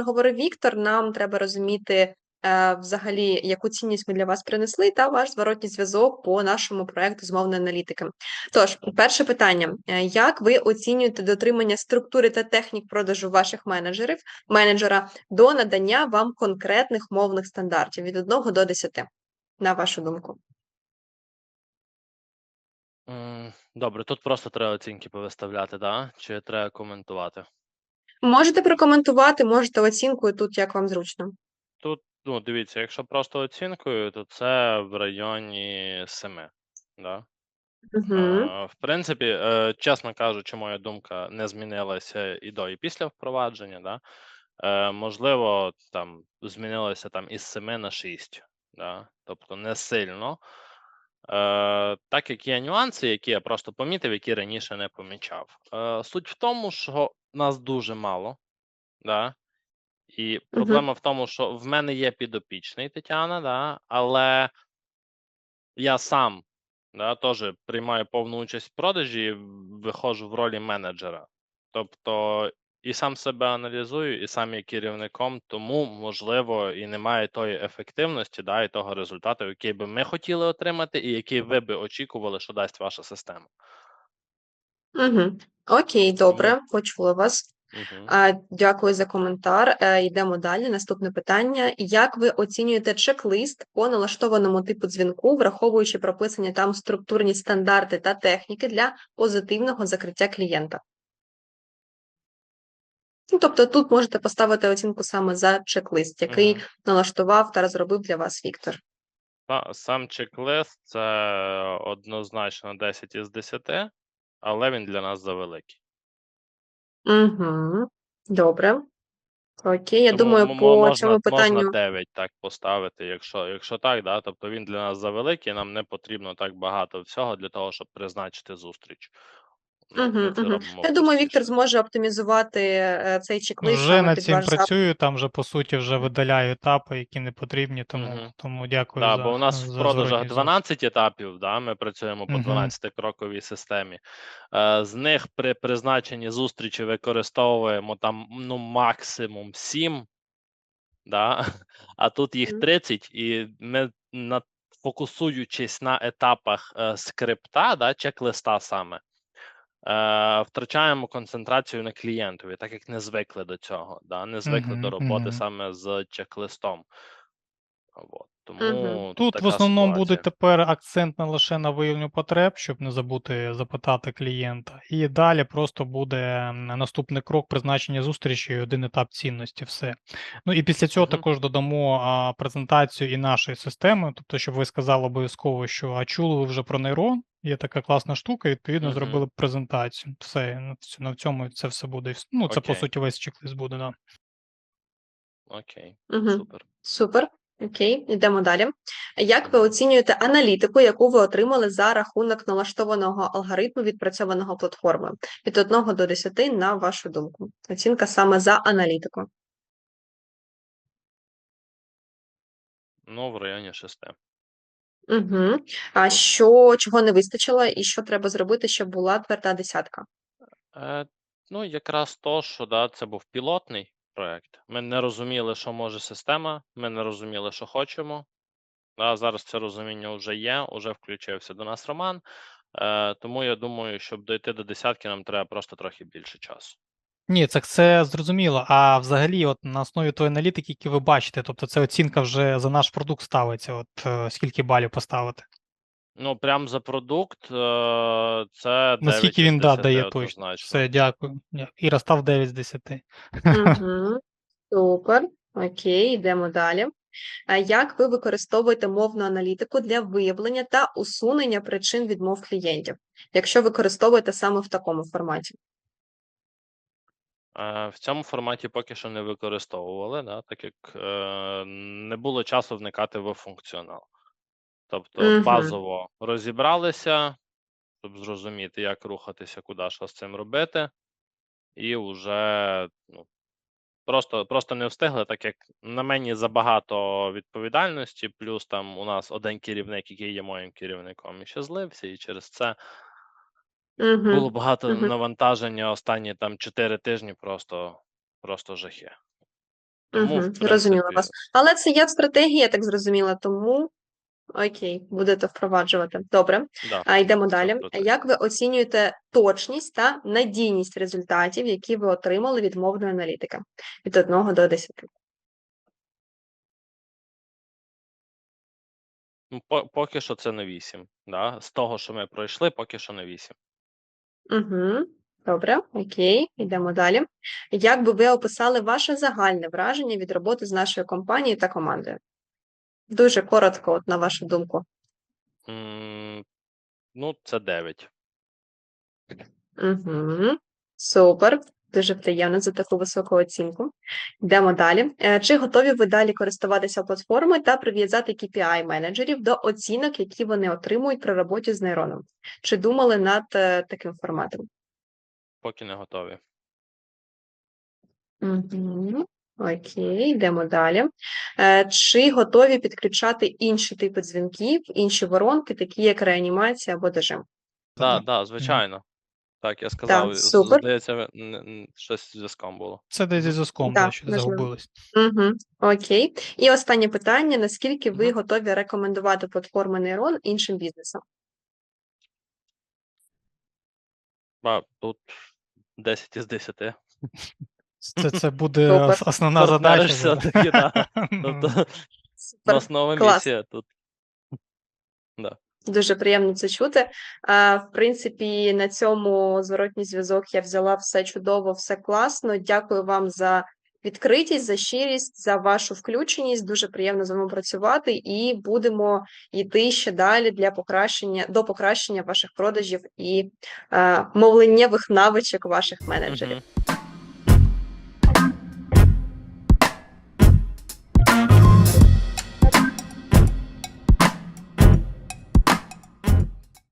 проговорив Віктор, нам треба розуміти, е, взагалі, яку цінність ми для вас принесли, та ваш зворотній зв'язок по нашому проекту з мовної аналітики. Тож, перше питання: Е, як ви оцінюєте дотримання структури та технік продажу ваших менеджерів менеджера до надання вам конкретних мовних стандартів від 1 до 10, на вашу думку? Добре, тут просто треба оцінки повиставляти, да? Чи треба коментувати? Можете прокоментувати, можете оцінкою тут, як вам зручно. Тут, ну, дивіться, якщо просто оцінкою, то це в районі 7. Да? Угу. Е, В принципі, е, чесно кажучи, моя думка не змінилася і до, і після впровадження. Да? Е, Можливо, там змінилося там із 7 на 6, да? тобто не сильно. Е, Так як є нюанси, які я просто помітив, які раніше не помічав. Е, Суть в тому, що нас дуже мало, да? і проблема в тому, що в мене є підопічний Тетяна, да? але я сам да, теж приймаю повну участь в продажі, і виходжу в ролі менеджера. Тобто і сам себе аналізую, і сам є керівником, тому, можливо, і немає тої ефективності, да, і того результату, який би ми хотіли отримати, і який ви би очікували, що дасть ваша система. Угу. Окей, добре, почула вас. Угу. А, Дякую за коментар. Е, Йдемо далі. Наступне питання: як ви оцінюєте чек-лист по налаштованому типу дзвінку, враховуючи прописані там структурні стандарти та техніки для позитивного закриття клієнта? Ну, тобто тут можете поставити оцінку саме за чек-лист, який Мгм. налаштував та розробив для вас Віктор. Та, сам чек-лист це однозначно 10 із 10, але він для нас завеликий. Угу. Добре. Окей, я Тому думаю, м- по можна, цьому питанню. можна 9 так поставити, якщо, якщо так, да, тобто він для нас завеликий, нам не потрібно так багато всього для того, щоб призначити зустріч. Ну, Угу, угу. Я думаю, Віктор зможе оптимізувати е, цей чек-лист Вже саме над під цим ваш запит. працюю, там вже по суті вже видаляю етапи, які не потрібні, тому, Мгм. тому дякую Да, за, бо у нас в продажах зворотній зв'язок. 12 етапів, да, ми працюємо по Мгм. 12-кроковій системі. Е, з них при призначенні зустрічі використовуємо там ну, максимум 7, да, а тут їх Мгм. 30, і ми на, фокусуючись на етапах е, скрипта, да, чек-листа саме, втрачаємо концентрацію на клієнтові, так як не звикли до цього, да, не звикли до Мгм, роботи мгм. саме з чек-листом. От. Тому Мгм. Тут в основному буде тепер акцент не лише на виявленню потреб, щоб не забути запитати клієнта. І далі просто буде наступний крок призначення зустрічі, і один етап цінності. Все. Ну і після цього також додамо а, презентацію і нашої системи, тобто, щоб ви сказали обов'язково, що а чули ви вже про нейрон, є така класна штука, і відповідно Мгм. зробили презентацію. Все, на цьому це все буде. Ну, це по суті весь чек-лист буде, да. Окей, Угу. супер. Супер. Окей, йдемо далі. Як ви оцінюєте аналітику, яку ви отримали за рахунок налаштованого алгоритму відпрацьованого платформою від 1 до 10, на вашу думку? Оцінка саме за аналітику. Ну, в районі 6. Угу. А що чого не вистачило, і що треба зробити, щоб була тверда десятка? Е, ну, якраз то, що да, це був пілотний проект. Ми не розуміли, що може система, ми не розуміли, що хочемо. А зараз це розуміння вже є, вже включився до нас Роман. Е, тому я думаю, щоб дойти до десятки, нам треба просто трохи більше часу. Ні, це, це зрозуміло. А взагалі, от на основі тої аналітики, які ви бачите, тобто це оцінка вже за наш продукт ставиться, от е, скільки балів поставити. Ну, прям за продукт, е, це 9 Наскільки він да, дає точно. Все, дякую. Дя- Іра став 9 з 10. Угу. Супер. Окей, йдемо далі. А як ви використовуєте мовну аналітику для виявлення та усунення причин відмов клієнтів, якщо використовуєте саме в такому форматі? Е, В цьому форматі поки що не використовували, да, так як е, не було часу вникати в функціонал. Тобто Мгм. базово розібралися, щоб зрозуміти, як рухатися, куди що з цим робити, і вже ну, просто, просто не встигли, так як на мені забагато відповідальності, плюс там у нас один керівник, який є моїм керівником, і ще злився, і через це Угу. було багато Мгм. навантаження останні там 4 тижні, просто, просто жахи. Тому, Угу, зрозуміла вас. Але це є в стратегії, я так зрозуміла, тому окей, будете впроваджувати. Добре. да, А йдемо далі. Як ви оцінюєте точність та надійність результатів, які ви отримали від мовної аналітики? Від 1 до 10. Ну, поки що це не 8. Да? З того, що ми пройшли, поки що не 8. Угу. Добре, окей, йдемо далі. Як би ви описали ваше загальне враження від роботи з нашою компанією та командою? Дуже коротко, от на вашу думку. М, Ну, це 9. Угу. Супер. Дуже приємно за таку високу оцінку. Йдемо далі. Е, Чи готові ви далі користуватися платформою та прив'язати KPI менеджерів до оцінок, які вони отримують при роботі з нейроном? Чи думали над е, таким форматом? Поки не готові. Угу. Окей, йдемо далі. Е, Чи готові підключати інші типи дзвінків, інші воронки, такі як реанімація або дежим? Так, Так. да, звичайно. Так, я сказав, з- супер. здається, н- н- щось з зв'язком було. Це десь зі зв'язком, Да, да, що можливо. загубились. Угу. Окей. І останнє питання: наскільки ви Мгм. готові рекомендувати платформи Нейрон іншим бізнесам? А, тут 10 із 10. Це, це буде Супер. ос- основна задача. да. Ну, Тобто, Супер. клас. місія тут. Дуже приємно це чути. В принципі, на цьому зворотній зв'язок я взяла все чудово, все класно. Дякую вам за відкритість, за щирість, за вашу включеність. Дуже приємно з вами працювати, і будемо йти ще далі для покращення до покращення ваших продажів і е, мовленнєвих навичок ваших менеджерів.